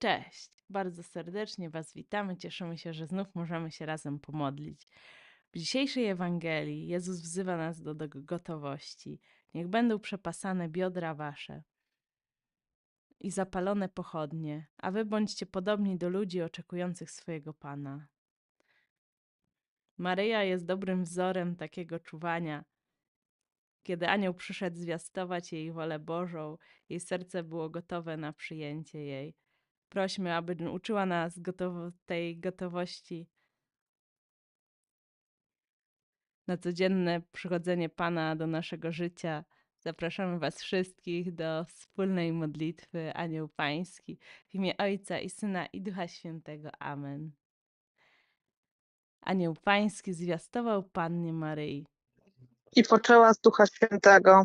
Cześć, bardzo serdecznie Was witamy. Cieszymy się, że znów możemy się razem pomodlić. W dzisiejszej Ewangelii Jezus wzywa nas do, do gotowości. Niech będą przepasane biodra Wasze i zapalone pochodnie, a Wy bądźcie podobni do ludzi oczekujących swojego Pana. Maryja jest dobrym wzorem takiego czuwania. Kiedy anioł przyszedł zwiastować jej wolę Bożą, jej serce było gotowe na przyjęcie jej. Prośmy, aby uczyła nas gotowo- tej gotowości na codzienne przychodzenie Pana do naszego życia. Zapraszamy Was wszystkich do wspólnej modlitwy Anioł Pański w imię Ojca i Syna i Ducha Świętego. Amen. Anioł Pański zwiastował Pannie Maryi. i poczęła z Ducha Świętego.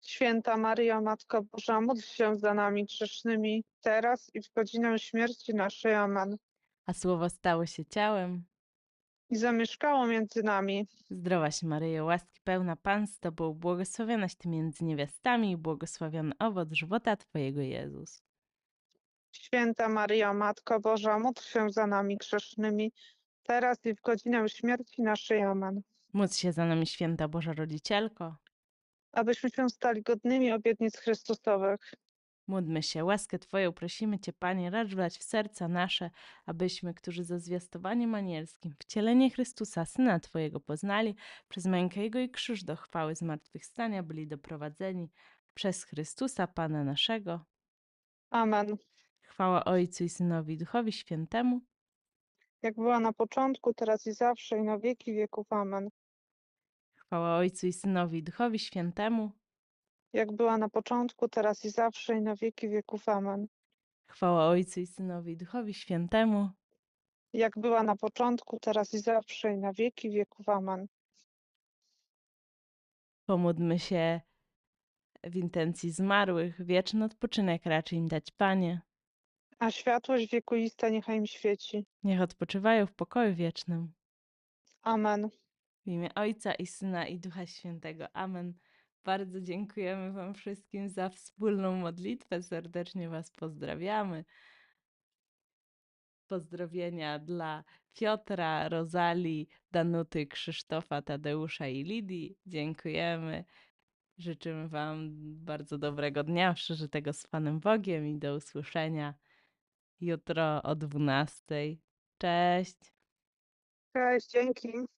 Święta Maryjo, Matko Boża, módl się za nami grzesznymi, teraz i w godzinę śmierci naszej. Amen. A Słowo stało się ciałem. I zamieszkało między nami. Zdrowaś Maryjo, łaski pełna Pan z Tobą, błogosławionaś Ty między niewiastami i błogosławiony owoc żywota Twojego Jezus. Święta Maryjo, Matko Boża, módl się za nami grzesznymi, teraz i w godzinę śmierci naszej. Amen. Módl się za nami święta Boża Rodzicielko. Abyśmy się stali godnymi obietnic Chrystusowych. Módlmy się, łaskę Twoją prosimy Cię, Panie, racz wlać w serca nasze, abyśmy, którzy za zwiastowaniem anielskim wcielenie Chrystusa, Syna Twojego poznali, przez mękę Jego i krzyż do chwały zmartwychwstania byli doprowadzeni przez Chrystusa, Pana naszego. Amen. Chwała Ojcu i Synowi i Duchowi Świętemu. jak była na początku, teraz i zawsze, i na wieki wieków. Amen. Chwała Ojcu i Synowi i Duchowi Świętemu. Jak była na początku, teraz i zawsze, i na wieki wieków. Amen. Chwała Ojcu i Synowi i Duchowi Świętemu. Jak była na początku, teraz i zawsze, i na wieki wieków. Amen. Pomódlmy się w intencji zmarłych, wieczny odpoczynek raczej im dać, Panie. A światłość wiekuista niechaj im świeci. Niech odpoczywają w pokoju wiecznym. Amen. W imię Ojca i Syna i Ducha Świętego. Amen. Bardzo dziękujemy Wam wszystkim za wspólną modlitwę. Serdecznie Was pozdrawiamy. Pozdrowienia dla Piotra, Rozali, Danuty, Krzysztofa, Tadeusza i Lidii. Dziękujemy. Życzymy Wam bardzo dobrego dnia, przeżytego z Panem Bogiem i do usłyszenia jutro o 12. Cześć. Cześć, dzięki.